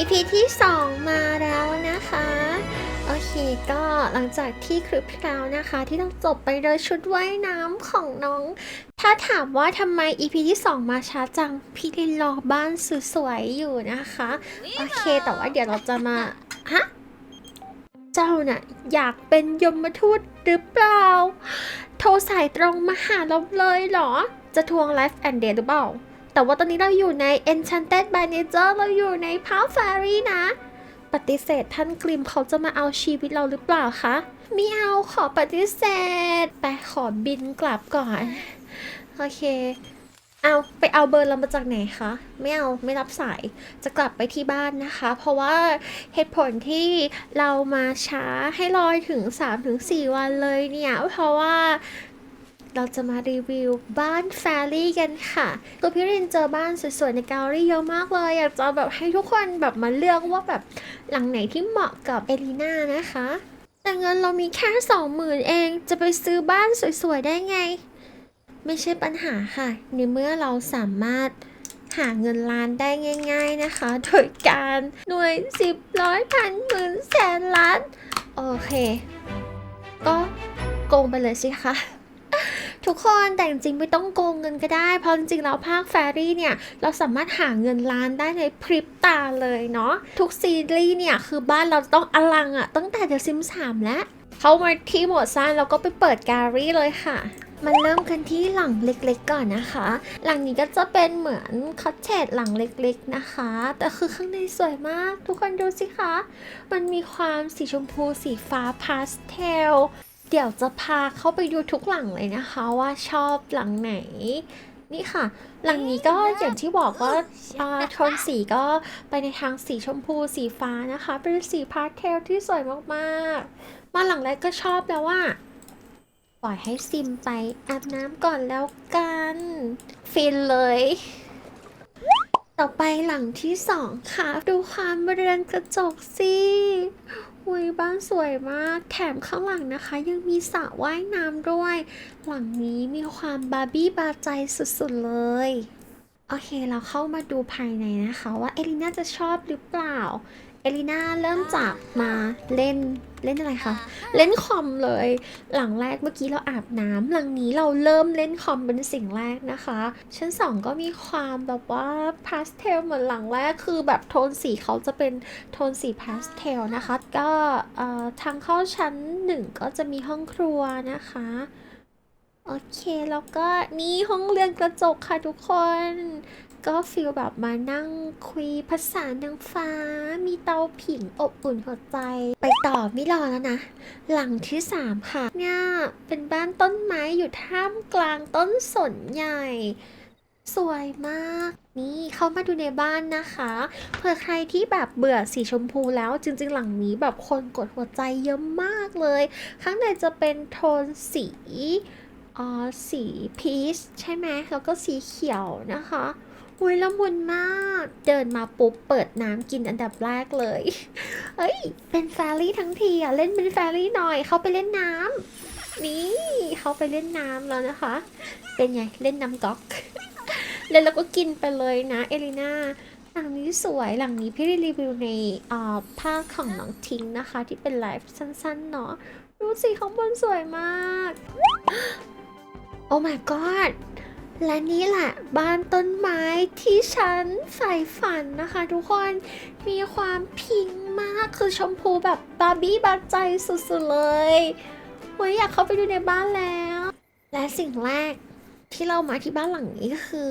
EP ที่ 2 มาแล้วนะคะ โอเคก็หลังจากที่คลิปที่แล้วนะคะ ที่เราจบไปโดยชุดว่ายน้ำของน้อง ถ้าถามว่าทำไม EP ที่ 2 มาช้าจัง พี่ลินรอบ้านสวยๆอยู่นะคะ โอเค แต่ว่าเดี๋ยวเราจะมา ฮะ เจ้าน่ะ อยากเป็นยมทูตหรือเปล่า โทรสายตรงมาหาเราเลยเหรอ จะทวง Life and Day หรือเปล่า แต่ว่าตอนนี้เราอยู่ใน Enchanted by Nature เราอยู่ใน p a l Fairy นะ ปฏิเสธท่านกริมเขาจะมาเอาชีวิตเราหรือเปล่าคะไม่เอาขอปฏิเสธ ไปขอบินกลับก่อน โอเค เอาไปเอาเบอร์เรามาจากไหนคะ ไม่เอาไม่รับสาย จะกลับไปที่บ้านนะคะ เพราะว่าเหตุผลที่เรามาช้าให้รอถึง 3-4 วันเลยเนี่ย เพราะว่า เราจะมารีวิวบ้านแฟรี่กันค่ะตัวพี่รินเจอบ้านสวยๆในแกลเลอรี่เยอะมากเลย อยากจะแบบให้ทุกคนแบบมาเลือกว่าแบบหลังไหนที่เหมาะกับเอลิน่านะคะ แต่เงินเรามีแค่สองหมื่นเองจะไปซื้อบ้านสวยๆได้ไง ไม่ใช่ปัญหาค่ะ ในเมื่อเราสามารถหาเงินล้านได้ง่าย ๆนะคะ โดยการหน่วยสิบร้อยพันหมื่นแสนล้าน โอเค ก็โกงไปเลยสิคะ ทุกคนแต่จริงๆไม่ต้องโกงเงินก็ได้ เพราะจริงๆแล้วภาคแฟรี่เนี่ย เราสามารถหาเงินล้านได้ในพริบตาเลยเนาะทุกซีรีส์เนี่ย คือบ้านเราต้องอลังอะตั้งแต่เดอะซิมสามแล้ว เข้ามาที่โหมดสร้างแล้วก็ไปเปิดแกลเลอรี่เลยค่ะมันเริ่มกันที่หลังเล็กๆก่อนนะคะ หลังนี้ก็จะเป็นเหมือนคอตเทจหลังเล็กๆนะคะ แต่คือข้างในสวยมาก ทุกคนดูสิคะ มันมีความสีชมพูสีฟ้าพาสเทล เดี๋ยวจะพาเข้าไปดูทุกหลังเลยนะคะว่าชอบหลังไหน นี่ค่ะ หลังนี้ก็อย่างที่บอกว่าอ่าโทนสีก็ไปในทางสีชมพูสีฟ้านะคะ เป็นสีพาสเทลที่สวยมากๆ มาหลังแรกก็ชอบแล้วว่าปล่อยให้ซิมไปอาบน้ำก่อนแล้วกัน ฟินเลย ต่อไปหลังที่สองค่ะ ดูความเรือนกระจกสิอุยบ้านสวยมาก แถมข้างหลังนะคะ ยังมีสระว่ายน้ำด้วย หลังนี้มีความบาร์บี้บาใจสุดๆเลย โอเค เราเข้ามาดูภายในนะคะ ว่าเอลิน่าจะชอบหรือเปล่า เอลิน่าเริ่มจากมาเล่นเล่นอะไรคะเล่นคอมเลย หลังแรกเมื่อกี้เราอาบน้ำหลังนี้เราเริ่มเล่นคอมเป็นสิ่งแรกนะคะ ชั้นสองก็มีความแบบว่าพาสเทลเหมือนหลังแรกคือแบบโทนสีเขาจะเป็นโทนสีพาสเทลนะคะ ก็เอ่อทางเข้าชั้นหนึ่งก็จะมีห้องครัวนะคะโอเค แล้วก็นี่ห้องเรียนกระจกค่ะทุกคน ก็ฟีลแบบมานั่งคุยภาษานางฟ้า มีเตาผิงอบอุ่นหัวใจ ไปต่อไม่รอแล้วนะ หลังที่สามค่ะ เนี่ยเป็นบ้านต้นไม้อยู่ท่ามกลางต้นสนใหญ่ สวยมาก นี่เข้ามาดูในบ้านนะคะเผื่อใครที่แบบเบื่อสีชมพูแล้วจริง ๆ หลังนี้แบบคนกดหัวใจเยอะมากเลย ข้างในจะเป็นโทนสีอ๋อสีพีชใช่ไหมแล้วก็สีเขียวนะคะ อุ้ยละมุนมาก เดินมาปุ๊บเปิดน้ำกินอันดับแรกเลย เอ้ย เป็นแฟรี่ทั้งทีอะ เล่นเป็นแฟรี่หน่อย เขาไปเล่นน้ำนี่เขาไปเล่นน้ำแล้วนะคะ เป็นไง เล่นน้ำก๊อกเล่นแล้วก็กินไปเลยนะเอลิน่าหลังนี้สวยหลังนี้พี่ได้รีวิวในอ่าภาคของน้องทิ้งนะคะ ที่เป็นไลฟ์สั้นๆเนาะดูสิข้างบนสวยมาก โอ้ my god และนี่แหละบ้านต้นไม้ที่ฉันใฝ่ฝันนะคะ ทุกคนมีความพิงมากคือชมพูแบบบาร์บี้บาร์ใจสุดๆเลยเฮ้ยอยากเข้าไปดูในบ้านแล้ว และสิ่งแรกที่เรามาที่บ้านหลังนี้ก็คือ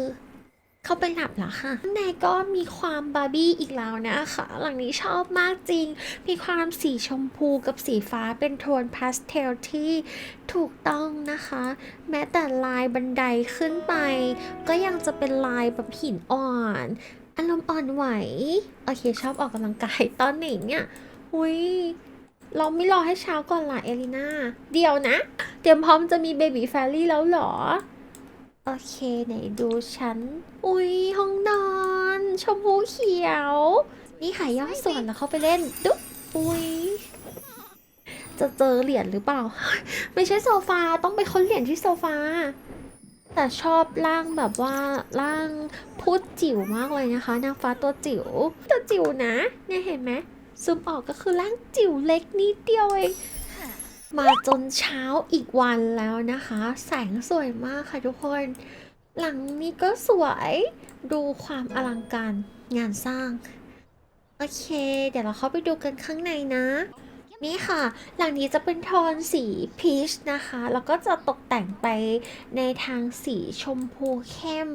เข้าไปหลับแล้วค่ะข้างในก็มีความบาร์บี้อีกแล้วนะคะหลังนี้ชอบมากจริง มีความสีชมพูกับสีฟ้าเป็นโทนพาสเทลที่ถูกต้องนะคะ แม้แต่ลายบันไดขึ้นไป ก็ยังจะเป็นลายแบบหินอ่อนอารมณ์อ่อนไหว โอเค ชอบออกกำลังกายตอนไหนเนี่ยอุ้ยเราไม่รอให้เช้าก่อนล่ะเอลิน่า เดี๋ยวนะ เตรียมพร้อมจะมีเบบีแฟรี่แล้วเหรอ โอเคไหนดูฉันอุ้ยห้องนอน ชมพูเขียว นี่ขายย่อส่วนแล้วเข้าไปเล่น ดุ๊บอุ้ยจะเจอเหรียญหรือเปล่า ไม่ใช่โซฟาต้องไปค้นเหรียญที่โซฟา แต่ชอบร่างแบบว่าร่างพูดจิ๋วมากเลยนะคะนางฟ้าตัวจิ๋วตัวจิ๋วนะเนี่ยเห็นไหมซูมออกก็คือร่างจิ๋วเล็กนิดเดียวเอง มาจนเช้าอีกวันแล้วนะคะ แสงสวยมากค่ะทุกคน หลังนี้ก็สวยดูความอลังการงานสร้าง โอเค เดี๋ยวเราเข้าไปดูกันข้างในนะ นี่ค่ะ หลังนี้จะเป็นโทนสีพีชนะคะ แล้วก็จะตกแต่งไปในทางสีชมพูเข้ม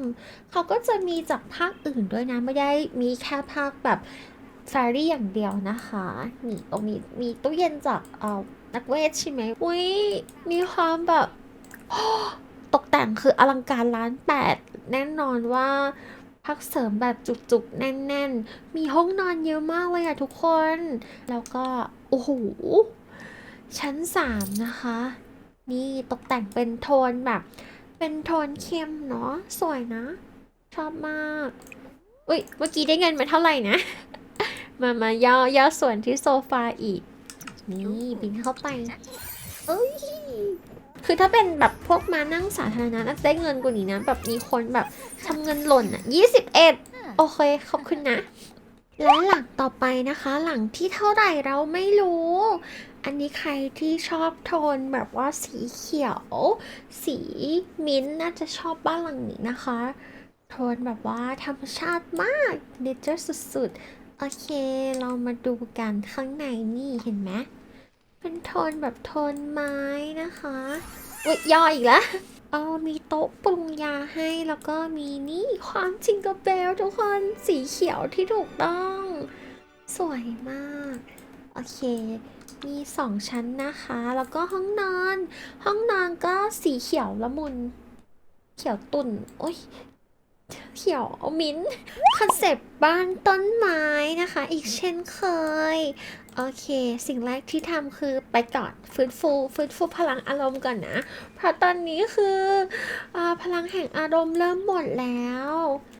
เขาก็จะมีจากภาคอื่นด้วยนะ ไม่ได้มีแค่ภาคแบบแฟรี่อย่างเดียวนะคะ นี่ตรงนี้มีตู้เย็นจากเอ่อ นักเวทใช่ไหมอุ้ยมีความแบบตกแต่งคืออลังการล้านแปดแน่นอนว่าพักเสริมแบบจุกๆ แน่นๆ มีห้องนอนเยอะมากเลยอะทุกคน แล้วก็ โอ้โห ชั้นสามนะคะ นี่ตกแต่งเป็นโทนแบบ เป็นโทนเข้มเนาะสวยนะ ชอบมาก อุ้ยเมื่อกี้ได้เงินมาเท่าไหร่นะ มามาย่อย่อส่วนที่โซฟาอีก นี่บินเข้าไปเอ้ยคือถ้าเป็นแบบพวกมานั่งสาธารณะน่าจะได้เงินกว่านี้นะ แบบมีคนแบบทำเงินหล่นอะยี่สิบเอ็ดโอเคขอบคุณนะ และหลังต่อไปนะคะ หลังที่เท่าไหร่เราไม่รู้ อันนี้ใครที่ชอบโทนแบบว่าสีเขียว สีมิ้นท์น่าจะชอบบ้านหลังนี้นะคะ โทนแบบว่าธรรมชาติมากเนเจอร์สุดๆโอเค เรามาดูกันข้างในนี่เห็นไหมเป็นโทนแบบโทนไม้นะคะอุ๊ยย่ออีกแล้วเออมีโต๊ะปรุงยาให้แล้วก็มีนี่ความจิงเกร์เบลทุกคนสีเขียวที่ถูกต้อง สวยมาก โอเค มีสองชั้นนะคะ แล้วก็ห้องนอน ห้องนอนก็สีเขียวละมุน เขียวตุ่นโอ้ย เขียวมิ้นคอนเซปต์บ้านต้นไม้นะคะ อีกเช่นเคย โอเค สิ่งแรกที่ทำคือไปก่อนฟื้นฟูฟื้นฟูพลังอารมณ์ก่อนนะ เพราะตอนนี้คืออพลังแห่งอารมณ์เริ่มหมดแล้ว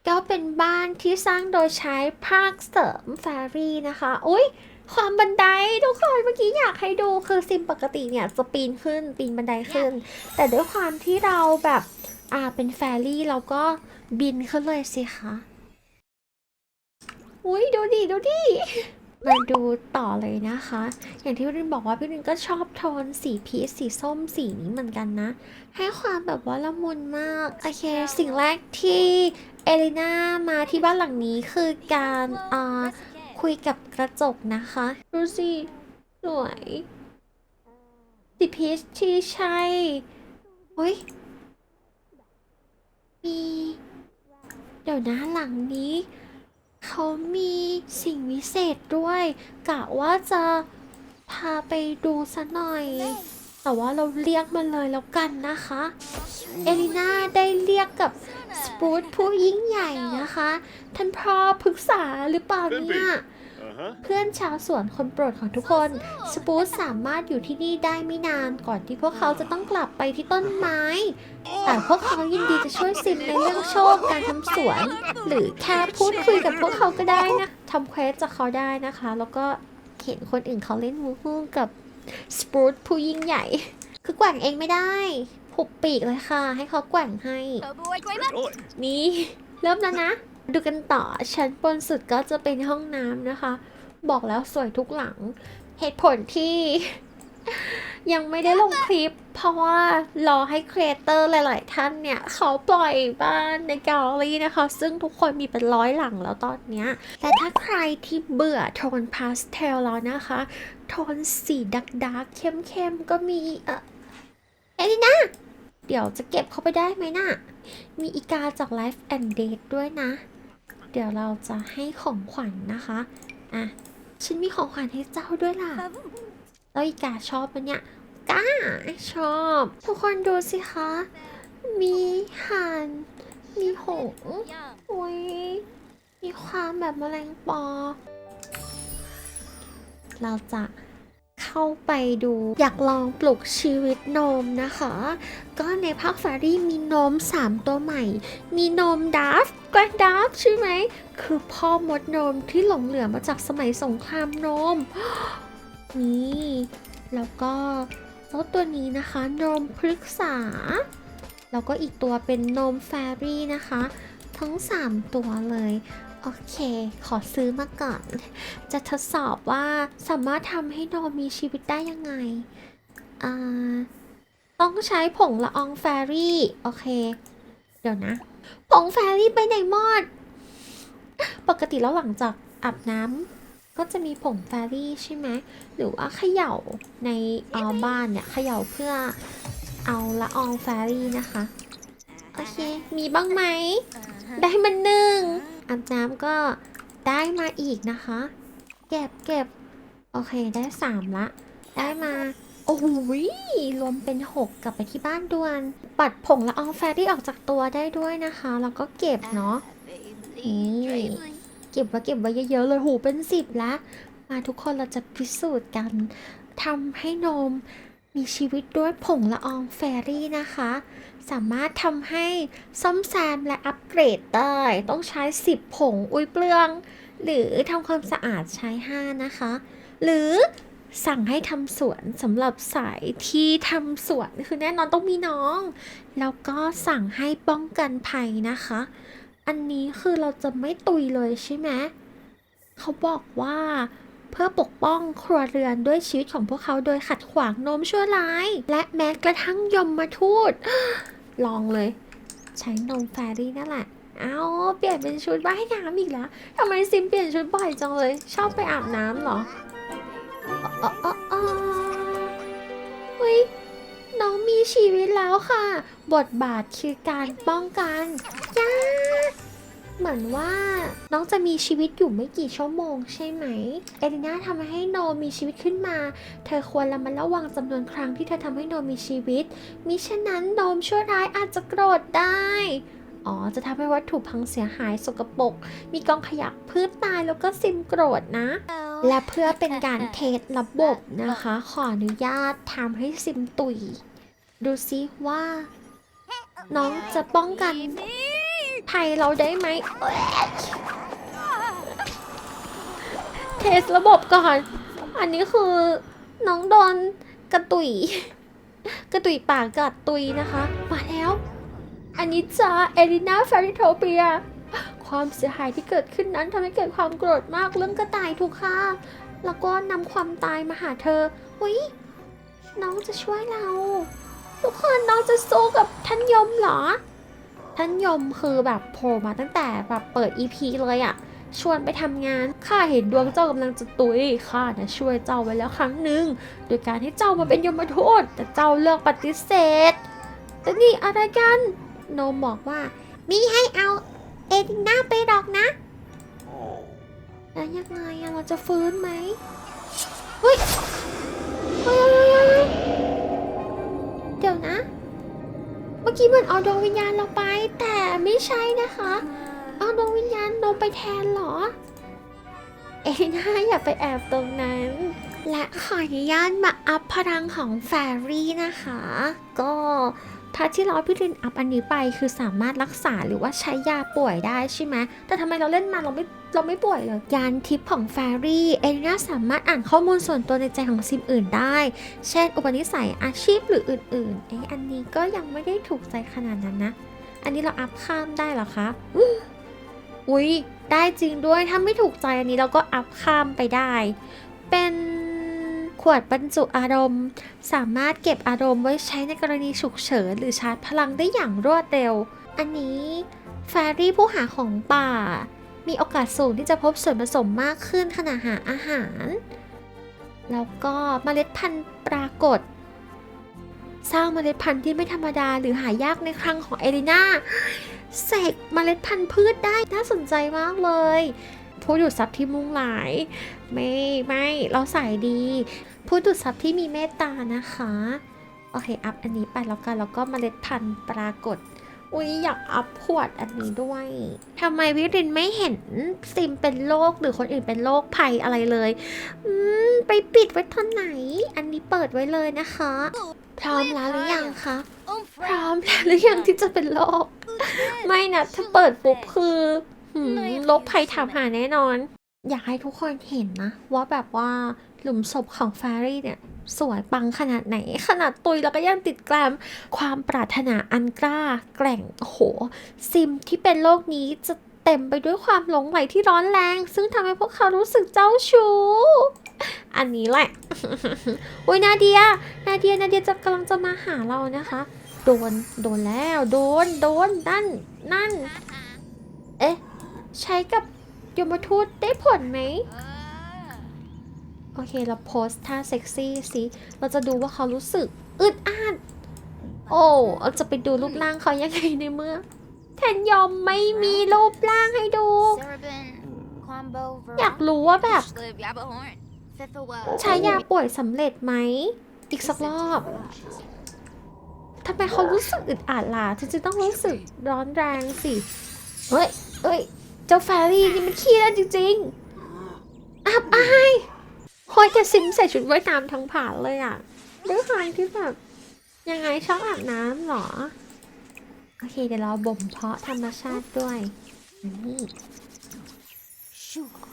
ก็เป็นบ้านที่สร้างโดยใช้ภาคเสริมแฟรี่นะคะอุ้ยความบันไดทุกคนเมื่อกี้อยากให้ดูคือซิมปกติเนี่ยจะปีนขึ้นปีนบันไดขึ้น แต่ด้วยความที่เราแบบอ่าเป็นแฟรี่เราก็ บินขึ้นเลยสิคะ อุ้ยดูดิดูดิ มาดูต่อเลยนะคะ อย่างที่พี่รินบอกว่าพี่รินก็ชอบโทนสีพีชสีส้มสีนี้เหมือนกันนะ ให้ความแบบว่าละมุนมาก โอเค สิ่งแรกที่เอลิน่ามาที่บ้านหลังนี้คือการอ่าคุยกับกระจกนะคะ ดูสิสวยสีพีชที่ใช่เฮ้ยมี เดี๋ยวนะหลังนี้ เขามีสิ่งวิเศษด้วยกะว่าจะพาไปดูซะหน่อย แต่ว่าเราเรียกมันเลยแล้วกันนะคะ เอลิน่าได้เรียกกับสปูตผู้ยิ่งใหญ่นะคะ ท่านพ่อปรึกษาหรือเปล่าเนี่ย เพื่อนชาวสวนคนโปรดของทุกคน สปูตสามารถอยู่ที่นี่ได้ไม่นานก่อนที่พวกเขาจะต้องกลับไปที่ต้นไม้ แต่พวกเขายินดีจะช่วยซิมในเรื่องโชคการทำสวน หรือแค่พูดคุยกับพวกเขาก็ได้นะทำเควสจากเขาได้นะคะ แล้วก็เห็นคนอื่นเขาเล่นมูฮูกับสปูตผู้ยิ่งใหญ่ คือแกว่งเองไม่ได้ผูกปีกเลยค่ะ ให้เขาแกว่งให้ Joy. นี่ เริ่มแล้วนะ ดูกันต่อชั้นบนสุดก็จะเป็นห้องน้ำนะคะ บอกแล้วสวยทุกหลัง เหตุผลที่ ยังไม่ได้ลงคลิป เพราะว่ารอให้ครีเอเตอร์หลาย ๆ ท่านเนี่ย เขาปล่อยบ้านในแกลเลอรี่นะคะ ซึ่งทุกคนมีเป็นร้อยหลังแล้วตอนเนี้ยและถ้าใครที่เบื่อโทนพาสเทลแล้วนะคะ โทนสีดักดักๆเข้ม ๆ ก็มีเออเอลิน่าเดี๋ยวจะเก็บเข้าไปได้ไหมน่ะ มีอีกาจาก Life and Date ด้วยนะ เดี๋ยวเราจะให้ของขวัญนะคะ อะ ฉันมีของขวัญให้เจ้าด้วยล่ะ แล้วอีกาชอบปะเนี่ยกาชอบ ทุกคนดูสิคะ มีห่านมีหงอุ้ย มีความแบบแมลงปอ เราจะ เข้าไปดู อยากลองปลุกชีวิตนมนะคะ ก็ในภาคแฟรี่มีนม 3 ตัวใหม่ มีนมดัฟแกรนดัฟใช่ไหม คือพ่อมดนมที่หลงเหลือมาจากสมัยสงครามนม นี่ แล้วก็เจ้าตัวนี้นะคะนมพฤกษา แล้วก็อีกตัวเป็นนมแฟรี่นะคะ ทั้ง 3 ตัวเลย โอเค ขอซื้อมาก่อน จะทดสอบว่าสามารถทำให้นมมีชีวิตได้ยังไง อ่า ต้องใช้ผงละอองแฟรี่ โอเค เดี๋ยวนะ ผงแฟรี่ไปไหนหมด ปกติแล้วหลังจากอาบน้ำก็จะมีผงแฟรี่ใช่ไหม หรือว่าเขย่าในเออบ้านเนี่ยเขย่าเพื่อเอาละอองแฟรี่นะคะ โอเค มีบ้างไหม ได้มาหนึ่ง อาบน้ำก็ได้มาอีกนะคะ เก็บเก็บโอเคได้สามละ ได้มา โอ้โหยรวมเป็นหกกลับไปที่บ้านด่วน ปัดผงละอองแฟรี่ออกจากตัวได้ด้วยนะคะ แล้วก็เก็บเนาะนี่เก็บไว้เก็บไว้เยอะๆเลยหูเป็นสิบละ มาทุกคนเราจะพิสูจน์กันทำให้นม มีชีวิตด้วยผงละอองแฟรี่นะคะ สามารถทำให้ซ่อมแซมและอัปเกรดได้ ต้องใช้ 10 ผงอุ้ยเปลือง หรือทำความสะอาดใช้ 5 นะคะ หรือสั่งให้ทำสวนสำหรับสายที่ทำสวนคือแน่นอนต้องมีน้อง แล้วก็สั่งให้ป้องกันภัยนะคะ อันนี้คือเราจะไม่ตุยเลยใช่ไหมเขาบอกว่า เพื่อปกป้องครัวเรือนด้วยชีวิตของพวกเขาโดยขัดขวางโน้มชั่วร้าย และแม้กระทั่งยมมาทูตลองเลย ใช้นมแฟรี่นั่นแหละเอาเปลี่ยนเป็นชุดว่ายน้ำอีกแล้วทำไมซิมเปลี่ยนชุดบ่อยจังเลย ชอบไปอาบน้ำเหรออ๋ออ๋ออ๋อเฮ้ยน้องมีชีวิตแล้วค่ะ บทบาทคือการป้องกันย่า เหมือนว่าน้องจะมีชีวิตอยู่ไม่กี่ชั่วโมงใช่ไหม เอลิน่าทำให้โนมีชีวิตขึ้นมา เธอควรระมัดระวังจำนวนครั้งที่เธอทำให้โนมีชีวิต มิฉะนั้นโนมชั่วร้ายอาจจะโกรธได้ อ๋อ จะทำให้วัตถุพังเสียหายสกปรก มีกองขยะพืชตายแล้วก็ซิมโกรธนะ และเพื่อเป็นการเทสระบบนะคะ ขออนุญาตทำให้ซิมตุย ดูซิว่า น้องจะป้องกัน ภัยเราได้ไหมเทสระบบก่อน อันนี้คือน้องโดนกระตุย กระตุยปากกัดตุยนะคะ มาแล้ว อันนี้จ้าเอลินาฟาริโทเปีย ความเสียหายที่เกิดขึ้นนั้นทำให้เกิดความโกรธมากเรื่องกระต่ายถูกฆ่าแล้วก็นำความตายมาหาเธอหุยน้องจะช่วยเรา ทุกคนน้องจะสู้กับท่านยมเหรอ ท่านยมคือแบบโผล่มาตั้งแต่แบบเปิด EP เลยอะชวนไปทำงาน ข้าเห็นดวงเจ้ากำลังจะตุย ข้านะช่วยเจ้าไว้แล้วครั้งหนึ่ง โดยการให้เจ้ามาเป็นยมทูตแต่เจ้าเลือกปฏิเสธ แต่นี่อะไรกัน โนมบอกว่า มีให้เอาเอดิน่าไปดอกนะ แล้วยังไงเราจะฟื้นไหมเฮ้ยเฮ้ยเฮ้ยเฮ้ยเฮ้ยเดี๋ยวนะ เมื่อกี้เหมือนเอาดวงวิญญาณเราไป แต่ไม่ใช่นะคะ เอาดวงวิญญาณโนมไปแทนเหรอ เอ็น่าอย่าไปแอบตรงนั้น และขออนุญาตมาอัพพลังของแฟรี่นะคะ ก็ถ้าที่เราพี่ลินอัพอันนี้ไปคือสามารถรักษาหรือว่าใช้ยาป่วยได้ใช่ไหมแต่ทำไมเราเล่นมาเราไม่ เราไม่ป่วยเลยยานทิพย์ของแฟรี่เอลินาสามารถอ่านข้อมูลส่วนตัวในใจของซิมอื่นได้ เช่น อุปนิสัยอาชีพหรืออื่นๆ เอ๊ะอันนี้ก็ยังไม่ได้ถูกใจขนาดนั้นนะ อันนี้เราอัพข้ามได้หรอคะอื้ออุ๊ยได้จริงด้วยถ้าไม่ถูกใจอันนี้เราก็อัพข้ามไปได้ เป็นขวดบรรจุอารมณ์ สามารถเก็บอารมณ์ไว้ใช้ในกรณีฉุกเฉิน หรือชาร์จพลังได้อย่างรวดเร็ว อันนี้แฟรี่ผู้หาของป่า มีโอกาสสูงที่จะพบส่วนผสมมากขึ้นขณะหาอาหาร แล้วก็เมล็ดพันธุ์ปรากฏสร้างเมล็ดพันธุ์ที่ไม่ธรรมดาหรือหายากในครั้งของเอลิน่าเสกเมล็ดพันธุ์พืชได้น่าสนใจมากเลยผู้ดูดซับที่มุ่งหลาย ไม่ไม่เราใส่ดี ผู้ดูดซับที่มีเมตตานะคะ โอเค อัพอันนี้ไปแล้วกันแล้วก็เมล็ดพันธุ์ปรากฏ อุ๊ยอยากอัพขวดอันนี้ด้วยทำไมวิรินไม่เห็นซิมเป็นโรคหรือคนอื่นเป็นโรคภัยอะไรเลย อืม ไปปิดไว้ตอนไหน อันนี้เปิดไว้เลยนะคะ พร้อมแล้วหรือยังคะ พร้อมแล้วหรือยังที่จะเป็นโรค ไม่นะถ้าเปิดปุ๊บคือโรคภัยถามหาแน่นอน อยากให้ทุกคนเห็นนะ ว่าแบบว่าหลุมศพของแฟรี่เนี่ย สวยปังขนาดไหน ขนาดตุยแล้วก็ยังติดแกรมความปรารถนาอันกล้า แกร่งโห ซิมที่เป็นโลกนี้จะเต็มไปด้วยความหลงใหลที่ร้อนแรง ซึ่งทำให้พวกเขารู้สึกเจ้าชู้ อันนี้แหละโอ้ยนาเดีย นาเดีย นาเดียจะกำลังจะมาหาเรานะคะ โดน โดนแล้ว โดน โดน นั่น นั่น เอ๊ะ ใช้กับยมทูตได้ผลไหม โอเคเราโพสท่าเซ็กซี่สิเราจะดูว่าเขารู้สึกอึดอัดโอ้เราจะไปดูรูปร่างเขายังไงในเมื่อแทนยอมไม่มีรูปร่างให้ดู อยากรู้ว่าแบบใช้ยาป่วยสำเร็จไหม อีกสักรอบทำไมเขารู้สึกอึดอัดล่ะถึงจะต้องรู้สึกร้อนแรงสิ เฮ้ยเฮ้ย เจ้าแฟรี่นี่มันขี้เล่นจริงๆอับอาย โคอยจะซิมใส่ชุดว่ายน้ำทั้งผาเลยอะด้วยความที่แบบยังไงชอบอาบน้ำเหรอ โอเคเดี๋ยวเราบ่มเพาะธรรมชาติด้วยนี่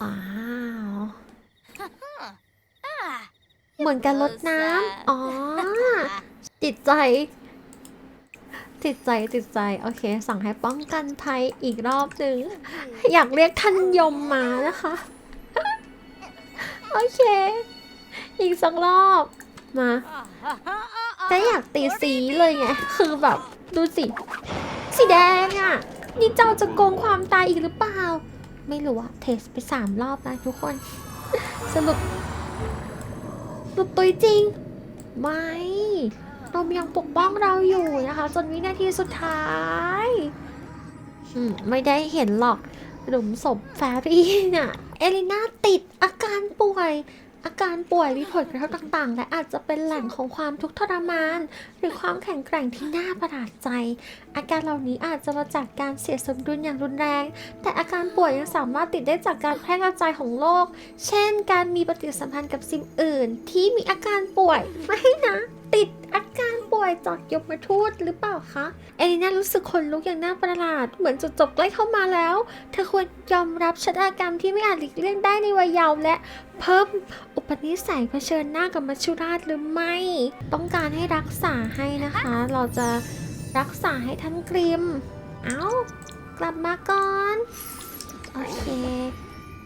ว้าวเหมือนการลดน้ำอ๋อจิตใจจิตใจจิตใจ โอเค สั่งให้ป้องกันภัยอีกรอบหนึ่ง อยากเรียกท่านยมมานะคะ โอเค อีกสักรอบมาแต่อยากตีสีเลยไง คือแบบดูสิ สีแดงอะ่ะ นี่เจ้าจะโกงความตายอีกหรือเปล่า ไม่รู้อะเทสไปสามรอบแล้วทุกคน สรุปหลุดตุยจริง ไม่นมยังปกป้องเราอยู่นะคะ จนวินาทีสุดท้าย ไม่ได้เห็นหรอก หลุมศพแฟรี่น่ะเอลิน่าติดอาการป่วย อาการป่วยมีผลกระทบต่างๆ และอาจจะเป็นแหล่งของความทุกข์ทรมาน หรือความแข็งแกร่งที่น่าประหลาดใจ อาการเหล่านี้อาจจะมาจากการเสียสมดุลอย่างรุนแรง แต่อาการป่วยยังสามารถติดได้จากการแพร่กระจายของโรค เช่น การมีปฏิสัมพันธ์กับซิมอื่น ที่มีอาการป่วยไม่นะารป่วยจากยมทูตหรือเปล่าคะเอลิน่ารู้สึกขนลุกอย่างน่าประหลาด เหมือนจุดจบใกล้เข้ามาแล้ว เธอควรยอมรับชะตากรรมที่ไม่อาจหลีกเลี่ยงได้ในวัยเยาว์และเพิ่มอุปนิสัยเผชิญหน้ากับมัจจุราชหรือไม่ ต้องการให้รักษาให้นะคะ เราจะรักษาให้ท่านกริม เอากลับมาก่อน โอเค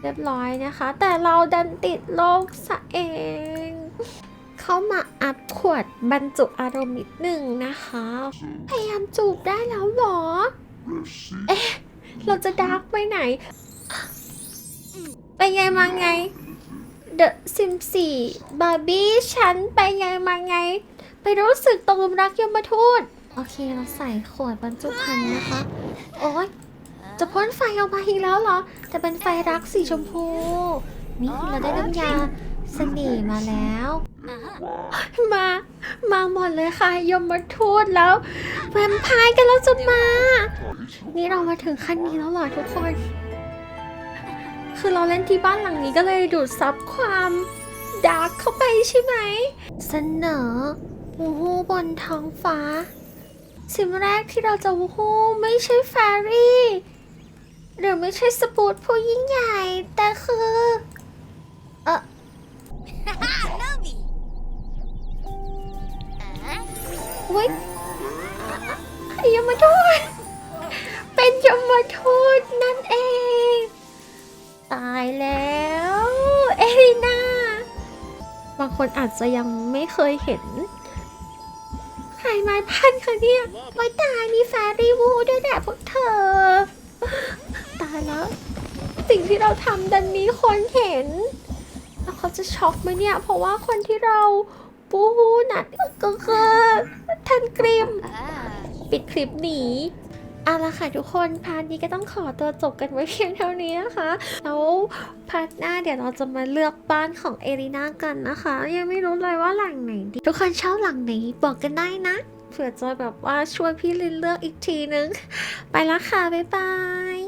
เรียบร้อยนะคะ แต่เราดันติดโรคซะเอง เข้ามาอัพขวดบรรจุอารมณ์นิดหนึ่งนะคะ พยายามจูบได้แล้วเหรอ เอ๊ะ เราจะดาร์กไปไหน ไปไงมาไงเดอะซิมสี่บาร์บี้ฉันไปไงมาไง ไปรู้สึกตกหลุมรักยมทูต โอเคเราใส่ขวดบรรจุภัณฑ์นะคะ โอ๊ยจะพ่นไฟออกมาอีกแล้วเหรอ แต่เป็นไฟรักสีชมพู นี่เราได้น้ำยาเสน่ห์มาแล้ว มา มาหมดเลยค่ะยมทูตแล้วแวมไพร์กันแล้วจะมา นี่เรามาถึงขั้นนี้แล้วเหรอทุกคน คือเราเล่นที่บ้านหลังนี้ก็เลยดูดซับความดาร์กเข้าไปใช่ไหม เสนอวูฮูบนท้องฟ้า สิ่งแรกที่เราจะวูฮูไม่ใช่แฟรี่ หรือไม่ใช่สปูตผู้ยิ่งใหญ่ แต่คือ เว้ยยมทูตเป็นยมทูตนั่นเอง ตายแล้ว เอลิน่าบางคนอาจจะยังไม่เคยเห็นใครไม้พันคะเนี่ยไว้ตายมีแฟรี่วูด้วยแหละพวกเธอ ตายแล้ว สิ่งที่เราทำดันมีคนเห็น เขาจะช็อกไหมเนี่ย เพราะว่าคนที่เราปูฮูนัดก็คือท่านกริม ปิดคลิปหนีเอาละค่ะทุกคนพาร์ทนี้ก็ต้องขอตัวจบกันไว้เพียงเท่านี้นะคะแล้วพาร์ทหน้าเดี๋ยวเราจะมาเลือกบ้านของเอริน่ากันนะคะ ยังไม่รู้เลยว่าหลังไหนดีทุกคนชอบหลังไหนบอกกันได้นะเผื่อจะแบบว่าช่วยพี่ลินเลือกอีกทีนึง ไปละค่ะ บ๊ายบาย